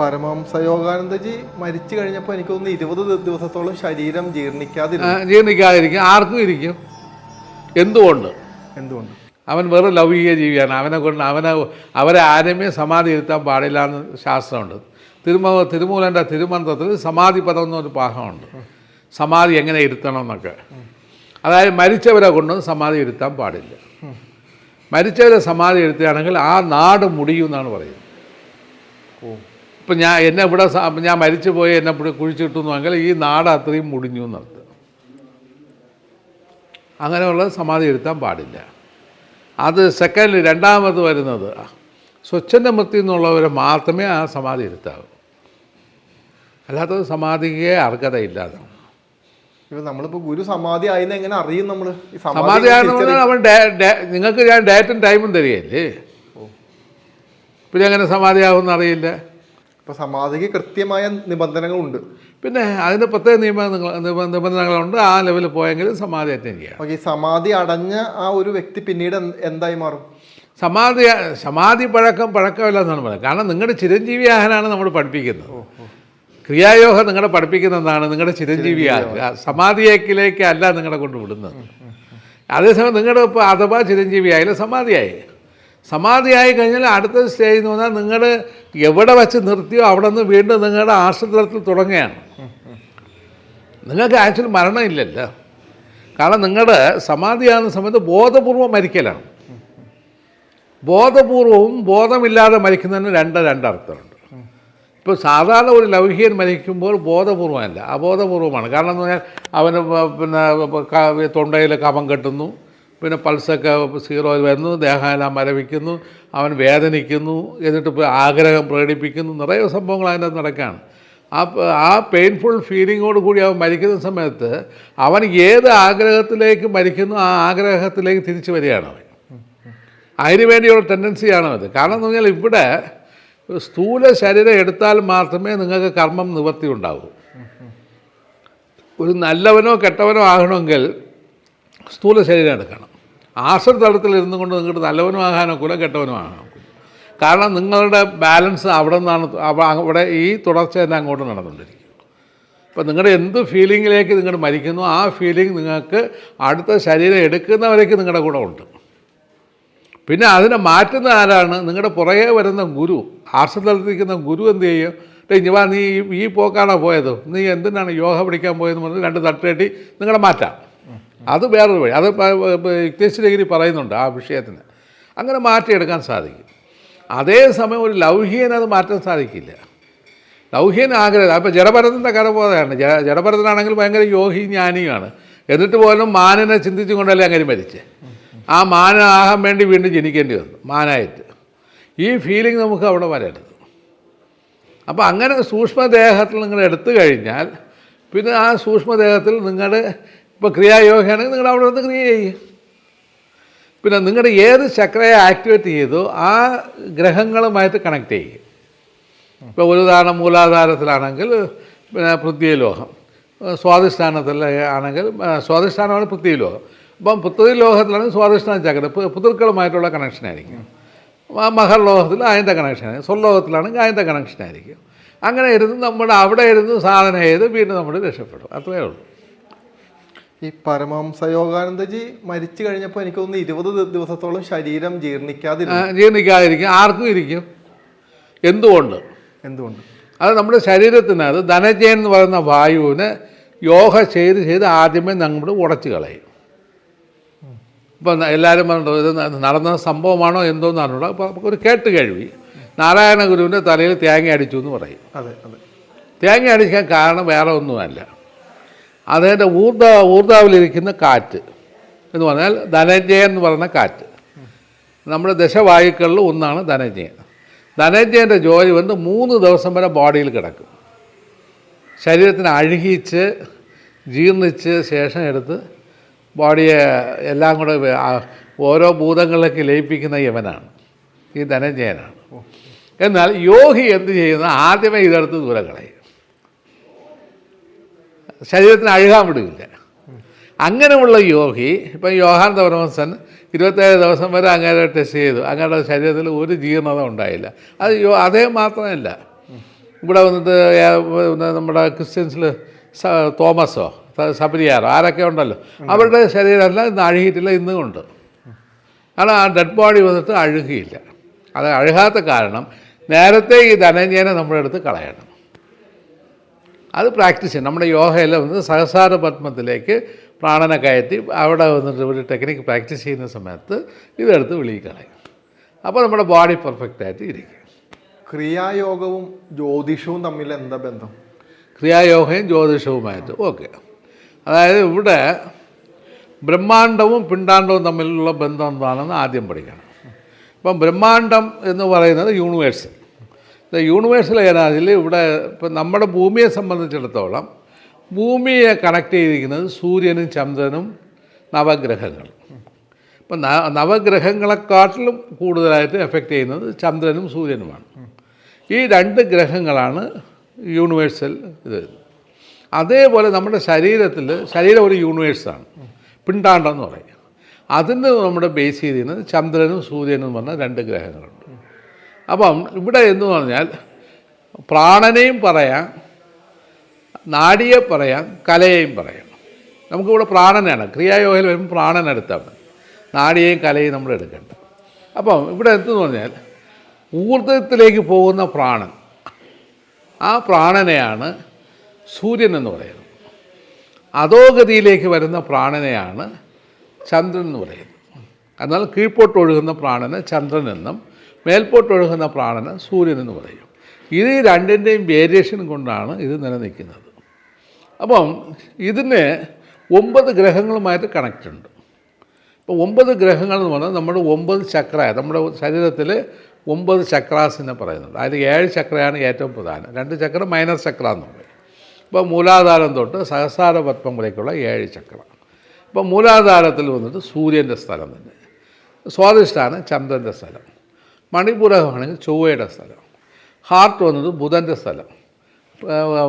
പരമഹംസ യോഗാനന്ദജി മരിച്ചു കഴിഞ്ഞപ്പോൾ എനിക്ക് തോന്നുന്നു ഇരുപത് ദിവസത്തോളം ശരീരം ജീർണിക്കാതിരുന്നു. ജീർണിക്കാതിരിക്കും. ആർക്കും ഇരിക്കും. എന്തുകൊണ്ട്? എന്തുകൊണ്ട്? അവൻ വെറും ലൗകിക ജീവിയാണ്. അവനെ കൊണ്ട് അവനെ അവരെ ആരുമേ സമാധി ഇരുത്താൻ പാടില്ല എന്ന് ശാസ്ത്രമുണ്ട്. തിരുമ തിരുമൂലന്റെ തിരുമന്ത്രത്തിൽ സമാധി പദം എന്നൊരു ഭാഗമുണ്ട് സമാധി എങ്ങനെ ഇരുത്തണം എന്നൊക്കെ. അതായത് മരിച്ചവരെ കൊണ്ട് സമാധി ഇരുത്താൻ പാടില്ല. മരിച്ചവരെ സമാധി ഇരുത്തുകയാണെങ്കിൽ ആ നാട് മുടിയും എന്നാണ് പറയുന്നത്. ഇപ്പം ഞാൻ എന്നെ ഇവിടെ ഞാൻ മരിച്ചു പോയി എന്നെ ഇവിടെ കുഴിച്ചിട്ടുന്നുവെങ്കിൽ ഈ നാട് അത്രയും മുടിഞ്ഞു എന്നർത്ഥം അങ്ങനെയുള്ള സമാധി ഇരുത്താൻ പാടില്ല. അത് സെക്കൻഡ് രണ്ടാമത് വരുന്നത് സ്വച്ഛന്റെ മൃത്തി എന്നുള്ളവരെ മാത്രമേ ആ സമാധി ഇരുത്താവൂ. അല്ലാത്തത് സമാധിക്ക് അർഹതയില്ലാതെ. ഇപ്പൊ നമ്മളിപ്പോ ഗുരു സമാധി ആയിരുന്നു എങ്ങനെ അറിയും നമ്മൾ സമാധി ആണെന്ന് അവൻ നിങ്ങൾക്ക് ഞാൻ ഡേറ്റും ടൈമും തരികയല്ലേ? പിന്നെ എങ്ങനെ സമാധിയാവുമെന്ന് അറിയില്ല. ഇപ്പൊ സമാധിക്ക് കൃത്യമായ നിബന്ധനകളുണ്ട്. പിന്നെ അതിന് പ്രത്യേക നിയമ നിബന്ധനകളുണ്ട്. ആ ലെവലിൽ പോയെങ്കിൽ സമാധി അറ്റൻഡ് ചെയ്യാം. ഓക്കെ സമാധി അടഞ്ഞ ആ ഒരു വ്യക്തി പിന്നീട് എന്തായി മാറും? സമാധി സമാധി പഴക്കം പഴക്കമില്ല എന്നാണ് പറയുന്നത്. കാരണം നിങ്ങളുടെ ചിരഞ്ജീവി ആഹാനാണ് നമ്മൾ പഠിപ്പിക്കുന്നത്. ക്രിയായോഗം നിങ്ങളെ പഠിപ്പിക്കുന്ന എന്താണ് നിങ്ങളുടെ ചിരഞ്ജീവി സമാധിയേക്കിലേക്കല്ല നിങ്ങളെ കൊണ്ട് വിടുന്നത്. അതേസമയം നിങ്ങളുടെ ഇപ്പോൾ അഥവാ ചിരഞ്ജീവി ആയാലും സമാധിയായി. സമാധിയായി കഴിഞ്ഞാൽ അടുത്ത സ്റ്റേജ് എന്ന് പറഞ്ഞാൽ നിങ്ങൾ എവിടെ വെച്ച് നിർത്തിയോ അവിടെ നിന്ന് വീണ്ടും നിങ്ങളുടെ ആശ്രിതത്തിൽ തുടങ്ങുകയാണ്. നിങ്ങൾക്ക് ആക്ച്വലി മരണമില്ലല്ലോ കാരണം നിങ്ങളുടെ സമാധിയാകുന്ന സമയത്ത് ബോധപൂർവം മരിക്കലാണ്. ബോധപൂർവവും ബോധമില്ലാതെ മരിക്കുന്നതിന് രണ്ട് രണ്ടർത്ഥമുണ്ട്. ഇപ്പോൾ സാധാരണ ഒരു ലൗകികൻ മരിക്കുമ്പോൾ ബോധപൂർവമല്ല അബോധപൂർവമാണ്. കാരണം എന്ന് പറഞ്ഞാൽ അവന് പിന്നെ തൊണ്ടയിൽ കഫം കെട്ടുന്നു പിന്നെ പൾസൊക്കെ സീറോയിൽ വരുന്നു ദേഹമെല്ലാം മരവിക്കുന്നു അവൻ വേദനിക്കുന്നു എന്നിട്ട് ആഗ്രഹം പ്രകടിപ്പിക്കുന്നു നിറയെ സംഭവങ്ങൾ അതിന്റെ നടക്കുകയാണ് ആ ആ പെയിൻഫുൾ ഫീലിങ്ങോട് കൂടി അവൻ മരിക്കുന്ന സമയത്ത് അവൻ ഏത് ആഗ്രഹത്തിലേക്ക് മരിക്കുന്നു ആ ആഗ്രഹത്തിലേക്ക് തിരിച്ചു വരികയാണ് അവൻ. അതിന് വേണ്ടിയുള്ള ടെൻഡൻസിയാണ് അത്. കാരണം എന്ന് പറഞ്ഞാൽ ഇവിടെ സ്ഥൂല ശരീരം എടുത്താൽ മാത്രമേ നിങ്ങൾക്ക് കർമ്മം നിവർത്തി ഉണ്ടാകൂ ഒരു നല്ലവനോ കെട്ടവനോ ആകണമെങ്കിൽ സ്ഥൂല ശരീരം എടുക്കണം. ആശ്രിതലത്തിൽ ഇരുന്നു കൊണ്ട് നിങ്ങൾക്ക് ആകാനൊക്കില്ല കെട്ടവനോ ആകാനോ. കാരണം നിങ്ങളുടെ ബാലൻസ് അവിടെ നിന്നാണ് അവിടെ ഈ തുടർച്ച തന്നെ അങ്ങോട്ട് നടന്നുകൊണ്ടിരിക്കും. അപ്പോൾ നിങ്ങളുടെ എന്ത് ഫീലിങ്ങിലേക്ക് നിങ്ങൾ മരിക്കുന്നു ആ ഫീലിംഗ് നിങ്ങൾക്ക് അടുത്ത ശരീരം എടുക്കുന്നവരേക്ക് നിങ്ങളുടെ കൂടെ ഉണ്ട്. പിന്നെ അതിനെ മാറ്റുന്ന ആരാണ്? നിങ്ങളുടെ പുറകെ വരുന്ന ഗുരു ആശ്രതലത്തിരിക്കുന്ന ഗുരു എന്ത് ചെയ്യും? വാ നീ ഈ- പോക്കാണോ പോയത്? നീ എന്തിനാണ് യോഗ പഠിക്കാൻ പോയതെന്ന് പറഞ്ഞ് രണ്ട് തട്ടുകെട്ടി നിങ്ങളെ മാറ്റാം. അത് വേറൊരു വഴി. അത് യുക്തേശ്വരഗിരി പറയുന്നുണ്ട് ആ വിഷയത്തിന്. അങ്ങനെ മാറ്റിയെടുക്കാൻ സാധിക്കും. അതേസമയം ഒരു ലൗഹികന് അത് മാറ്റാൻ സാധിക്കില്ല. ലൗഹ്യന് ആഗ്രഹം അപ്പോൾ ജഡഭരതന്റെ കഥ പോലെയാണ്. ജ ജഡഭരതനാണെങ്കിൽ ഭയങ്കര യോഗി ജ്ഞാനിയുമാണ് എന്നിട്ട് പോലും മാനിനെ ചിന്തിച്ചു കൊണ്ടല്ലേ അങ്ങനെ മരിച്ചേ? ആ മാനാകാൻ വേണ്ടി വീണ്ടും ജനിക്കേണ്ടി വന്നു മാനായിട്ട്. ഈ ഫീലിംഗ് നമുക്ക് അവിടെ വരരുത്. അപ്പോൾ അങ്ങനെ സൂക്ഷ്മദേഹത്തിൽ നിങ്ങൾ എടുത്തു കഴിഞ്ഞാൽ പിന്നെ ആ സൂക്ഷ്മദേഹത്തിൽ നിങ്ങൾ ഇപ്പോൾ ക്രിയായോഗയാണെങ്കിൽ നിങ്ങൾ അവിടെ വന്ന് ക്രിയ ചെയ്യുക പിന്നെ നിങ്ങളുടെ ഏത് ചക്രയെ ആക്ടിവേറ്റ് ചെയ്തോ ആ ഗ്രഹങ്ങളുമായിട്ട് കണക്ട് ചെയ്യുക ഇപ്പോൾ ഒരു ഉദാഹരണം മൂലാധാരത്തിലാണെങ്കിൽ പിന്നെ പൃഥ്വിലോഹം. സ്വാധിഷ്ഠാനത്തിൽ ആണെങ്കിൽ സ്വാധിഷ്ഠാനമാണ് പൃഥ്വിലോഹം. അപ്പം പൃഥ്വിലോഹത്തിലാണെങ്കിൽ സ്വാധിഷ്ഠാന ചക്ര. പുതൃക്കളുമായിട്ടുള്ള കണക്ഷൻ ആയിരിക്കും. മഹർലോഹത്തിൽ അതിന്റെ കണക്ഷൻ ആയിരിക്കും. സ്വർലോകത്തിലാണെങ്കിൽ അതിന്റെ കണക്ഷൻ ആയിരിക്കും. അങ്ങനെ ഇരുന്ന് നമ്മുടെ അവിടെ ഇരുന്ന് സാധന ചെയ്ത് വീണ്ടും നമ്മൾ രക്ഷപ്പെടും. അത്രയേ ഉള്ളൂ. ഈ പരമാംസ യോഗാനന്ദജി മരിച്ചു കഴിഞ്ഞപ്പോൾ എനിക്ക് തോന്നുന്നു ഇരുപത് ദിവസത്തോളം ശരീരം ജീർണിക്കാതിരിക്കും ജീർണിക്കാതിരിക്കും. ആർക്കും ഇരിക്കും. എന്തുകൊണ്ട്? എന്തുകൊണ്ട്? അത് നമ്മുടെ ശരീരത്തിന് അത് ധനജയൻ എന്ന് പറയുന്ന വായുവിന് യോഗ ചെയ്ത് ചെയ്ത് ആദ്യമേ നമ്മൾ ഉടച്ചു കളയും. ഇപ്പം എല്ലാവരും പറഞ്ഞു ഇത് നടന്ന സംഭവമാണോ എന്തോന്ന് അറിഞ്ഞൂടാ. അപ്പോൾ നമുക്കൊരു കേട്ട് കഴിവി നാരായണ ഗുരുവിന്റെ തലയിൽ തേങ്ങ അടിച്ചു എന്ന് പറയും. അതെ അതെ. തേങ്ങ അടിക്കാൻ കാരണം വേറെ ഒന്നുമല്ല. അതിന്റെ ഊർദ്ധ ഊർദ്ധാവിലിരിക്കുന്ന കാറ്റ് എന്ന് പറഞ്ഞാൽ ധനഞ്ജയൻ എന്ന് പറയുന്ന കാറ്റ്. നമ്മുടെ ദശവായുക്കളിൽ ഒന്നാണ് ധനഞ്ജയൻ. ധനഞ്ജയന്റെ ജോലി വന്ന് മൂന്ന് ദിവസം വരെ ബോഡിയിൽ കിടക്കും. ശരീരത്തിന് അഴുകിച്ച് ജീർണിച്ച് ശേഷം എടുത്ത് ബോഡിയെ എല്ലാം കൂടെ ഓരോ ഭൂതങ്ങളിലേക്ക് ലയിപ്പിക്കുന്ന യവനാണ്. ഈ ധനഞ്ജയനാണ്. എന്നാൽ യോഗി എന്ത് ചെയ്യുന്ന? ആദ്യമേ ഇതെടുത്ത് ദൂരം കളയും. ശരീരത്തിന് അഴുകാൻ വിടില്ല. അങ്ങനെയുള്ള യോഗി ഇപ്പം യോഹാൻ പരമസൻ ഇരുപത്തേഴ് ദിവസം വരെ അങ്ങനെ ടെസ്റ്റ് ചെയ്തു. അങ്ങയുടെ ശരീരത്തിൽ ഒരു ജീർണത ഉണ്ടായില്ല. അത് യോ അദ്ദേഹം മാത്രമല്ല. ഇവിടെ വന്നിട്ട് നമ്മുടെ ക്രിസ്ത്യൻസിൽ തോമസോ സബരിയാറോ ആരൊക്കെ ഉണ്ടല്ലോ. അവരുടെ ശരീരമെല്ലാം ഇന്ന് അഴുകിയിട്ടില്ല ഇന്നും ഉണ്ട്. കാരണം ആ ഡെഡ് ബോഡി വന്നിട്ട് അഴുകിയില്ല. അത് അഴുകാത്ത കാരണം നേരത്തെ ഈ ധനഞ്ജയനെ നമ്മുടെ അടുത്ത് കളയണം. അത് പ്രാക്ടീസ് ചെയ്യണം. നമ്മുടെ യോഗയിൽ വന്ന് സഹസാര പത്മത്തിലേക്ക് പ്രാണനെ കയറ്റി അവിടെ വന്നിട്ട് ഒരു ടെക്നിക്ക് പ്രാക്ടീസ് ചെയ്യുന്ന സമയത്ത് ഇതെടുത്ത് വെളിയിൽ കളയും. അപ്പോൾ നമ്മുടെ ബോഡി പെർഫെക്റ്റ് ആയിട്ട് ഇരിക്കും. ക്രിയായോഗവും ജ്യോതിഷവും തമ്മിൽ എന്താ ബന്ധം? ക്രിയായോഗയും ജ്യോതിഷവുമായിട്ട്. ഓക്കെ. അതായത് ഇവിടെ ബ്രഹ്മാണ്ടവും പിണ്ടാണ്ടവും തമ്മിലുള്ള ബന്ധം എന്താണെന്ന് ആദ്യം പഠിക്കണം. ഇപ്പം ബ്രഹ്മാണ്ടം എന്ന് പറയുന്നത് യൂണിവേഴ്സൽ യൂണിവേഴ്സൽ എനർജിയിൽ ഇവിടെ ഇപ്പം നമ്മുടെ ഭൂമിയെ സംബന്ധിച്ചിടത്തോളം ഭൂമിയെ കണക്ട് ചെയ്തിരിക്കുന്നത് സൂര്യനും ചന്ദ്രനും നവഗ്രഹങ്ങളും ഇപ്പം നവഗ്രഹങ്ങളെക്കാട്ടിലും കൂടുതലായിട്ട് എഫക്റ്റ് ചെയ്യുന്നത് ചന്ദ്രനും സൂര്യനുമാണ്. ഈ രണ്ട് ഗ്രഹങ്ങളാണ് യൂണിവേഴ്സൽ ഇത്. അതേപോലെ നമ്മുടെ ശരീരത്തിൽ ശരീരം ഒരു യൂണിവേഴ്സാണ് പിണ്ടാണ്ടെന്ന് പറയും. അതിന് നമ്മുടെ ബേസ് ചെയ്തിരുന്നത് ചന്ദ്രനും സൂര്യനും പറഞ്ഞ രണ്ട് ഗ്രഹങ്ങളുണ്ട് അപ്പം ഇവിടെ എന്ന് പറഞ്ഞാൽ പ്രാണനെയും പറയാം നാടിയെ പറയാം കലയെയും പറയാം. നമുക്കിവിടെ പ്രാണനാണ്. ക്രിയായോഗയിൽ വരുമ്പോൾ പ്രാണൻ മതി. നാടിയെയും കലയും നമ്മൾ എടുക്കേണ്ട. അപ്പം ഇവിടെ എന്തെന്ന് പറഞ്ഞാൽ ഊർജത്തിലേക്ക് പോകുന്ന പ്രാണൻ ആ പ്രാണനെയാണ് സൂര്യൻ എന്ന് പറയുന്നത്. അധോഗതിയിലേക്ക് വരുന്ന പ്രാണനെയാണ് ചന്ദ്രൻ എന്ന് പറയുന്നത്. എന്നാൽ കീഴ്പോട്ടൊഴുകുന്ന പ്രാണന് ചന്ദ്രൻ എന്നും മേൽപോട്ട് ഒഴുകുന്ന പ്രാണന് സൂര്യൻ എന്ന് പറയും. ഇത് ഈ രണ്ടിന്റെയും വേരിയേഷൻ കൊണ്ടാണ് ഇത് നിലനിൽക്കുന്നത്. അപ്പം ഇതിന് ഒമ്പത് ഗ്രഹങ്ങളുമായിട്ട് കണക്റ്റ് ഉണ്ട്. അപ്പോൾ ഒമ്പത് ഗ്രഹങ്ങൾ എന്ന് പറഞ്ഞാൽ നമ്മുടെ ഒമ്പത് ചക്ര നമ്മുടെ ശരീരത്തിൽ ഒമ്പത് ചക്രാസിനെ പറയുന്നുണ്ട്. അതിൽ ഏഴ് ചക്രയാണ് ഏറ്റവും പ്രധാനം. രണ്ട് ചക്ര മൈനർ ചക്ര എന്ന് പറയും. ഇപ്പോൾ മൂലാധാരം തൊട്ട് സഹസാര പത്മം വരേക്കുള്ള ഏഴ് ചക്ര. ഇപ്പോൾ മൂലാധാരത്തിൽ വന്നിട്ട് സൂര്യന്റെ സ്ഥലം തന്നെ. സ്വാദിഷ്ടാണ് ചന്ദ്രന്റെ സ്ഥലം. മണിപൂരകമാണെങ്കിൽ ചൊവ്വയുടെ സ്ഥലം. ഹാർട്ട് വന്നത് ബുധന്റെ സ്ഥലം.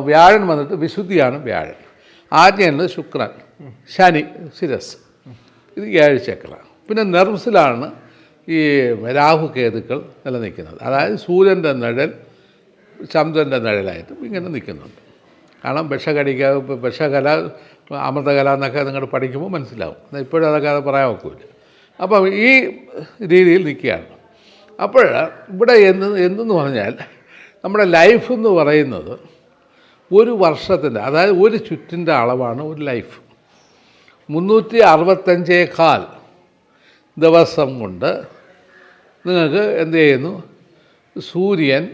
വ്യാഴൻ വന്നിട്ട് വിശുദ്ധിയാണ് വ്യാഴൻ. ആജ്ഞയുള്ളത് ശുക്രൻ. ശനി ശിരസ് ഇത് ഏഴ് ചക്ര പിന്നെ നെർവ്സിലാണ് ഈ രാഹു കേതുക്കൾ നിലനിൽക്കുന്നത്. അതായത് സൂര്യന്റെ നിഴൽ ചന്ദ്രന്റെ നിഴലായിട്ട് ഇങ്ങനെ നിൽക്കുന്നുണ്ട്. കാരണം വിഷകടിക്ക ഇപ്പം വിഷകല അമൃതകല എന്നൊക്കെ നിങ്ങൾ പഠിക്കുമ്പോൾ മനസ്സിലാവും. ഇപ്പോഴും അതൊക്കെ അത് പറയാൻ ഒക്കില്ല. അപ്പം ഈ രീതിയിൽ നിൽക്കുകയാണ്. അപ്പോൾ ഇവിടെ എന്ന് എന്തെന്ന് പറഞ്ഞാൽ നമ്മുടെ ലൈഫ് എന്ന് പറയുന്നത് ഒരു വർഷത്തിന്റെ അതായത് ഒരു ചുറ്റിന്റെ അളവാണ് ഒരു ലൈഫ്. മുന്നൂറ്റി അറുപത്തഞ്ചേക്കാൽ ദിവസം കൊണ്ട് നിങ്ങൾക്ക് എന്ത് ചെയ്യുന്നു? സൂര്യൻ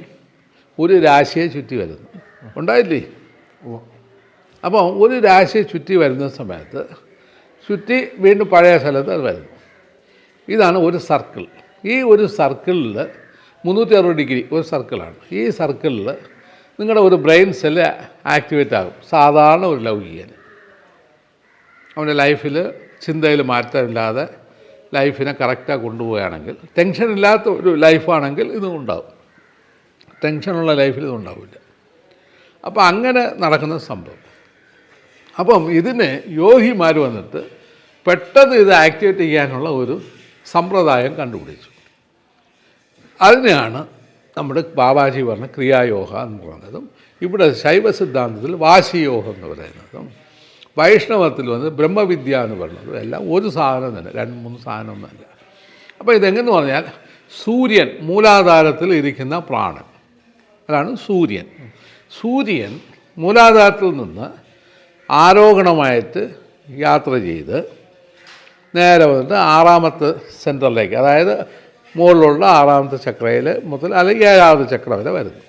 ഒരു രാശിയെ ചുറ്റി വരുന്നു. ഉണ്ടായില്ലേ. അപ്പോൾ ഒരു രാശിയെ ചുറ്റി വരുന്ന സമയത്ത് ചുറ്റി വീണ്ടും പഴയ സ്ഥലത്ത് അത് വരുന്നു. ഇതാണ് ഒരു സർക്കിൾ. ഈ ഒരു സർക്കിളിൽ മുന്നൂറ്റി അറുപത് ഡിഗ്രി ഒരു സർക്കിളാണ്. ഈ സർക്കിളിൽ നിങ്ങളുടെ ഒരു ബ്രെയിൻ സെല്ല് ആക്ടിവേറ്റ് ആകും. സാധാരണ ഒരു ലൗകികന് അവന്റെ ലൈഫിൽ ചിന്തയിൽ മാറ്റമില്ലാതെ ലൈഫിനെ കറക്റ്റായി കൊണ്ടുപോവുകയാണെങ്കിൽ ടെൻഷൻ ഇല്ലാത്ത ഒരു ലൈഫാണെങ്കിൽ ഇതും ഉണ്ടാവും. ടെൻഷനുള്ള ലൈഫിൽ ഇതും ഉണ്ടാവില്ല. അപ്പോൾ അങ്ങനെ നടക്കുന്ന സംഭവം. അപ്പം ഇതിന് യോഗിമാർ വന്നിട്ട് പെട്ടെന്ന് ഇത് ആക്ടിവേറ്റ് ചെയ്യാനുള്ള ഒരു സമ്പ്രദായം കണ്ടുപിടിച്ചു. അതിനെയാണ് നമ്മുടെ ബാബാജി പറഞ്ഞ ക്രിയായോഗ എന്ന് പറയുന്നതും ഇവിടെ ശൈവ സിദ്ധാന്തത്തിൽ വാശിയോഗം എന്ന് പറയുന്നതും വൈഷ്ണവത്തിൽ വന്ന് ബ്രഹ്മവിദ്യ എന്ന് പറയുന്നതും എല്ലാം ഒരു സാധനം തന്നെ രണ്ട് മൂന്ന് സാധനമൊന്നുമല്ല അപ്പോൾ ഇതെങ്ങനെന്ന് പറഞ്ഞാൽ സൂര്യൻ മൂലാധാരത്തിൽ ഇരിക്കുന്ന പ്രാണൻ. അതാണ് സൂര്യൻ. സൂര്യൻ മൂലാധാരത്തിൽ നിന്ന് ആരോഹണമായിട്ട് യാത്ര ചെയ്ത് നേരെ വന്നിട്ട് ആറാമത്തെ സെന്ററിലേക്ക് അതായത് മുകളിലുള്ള ആറാമത്തെ ചക്രയിൽ മുതൽ അല്ലെങ്കിൽ ഏഴാമത്തെ ചക്ര വരെ വരുന്നു.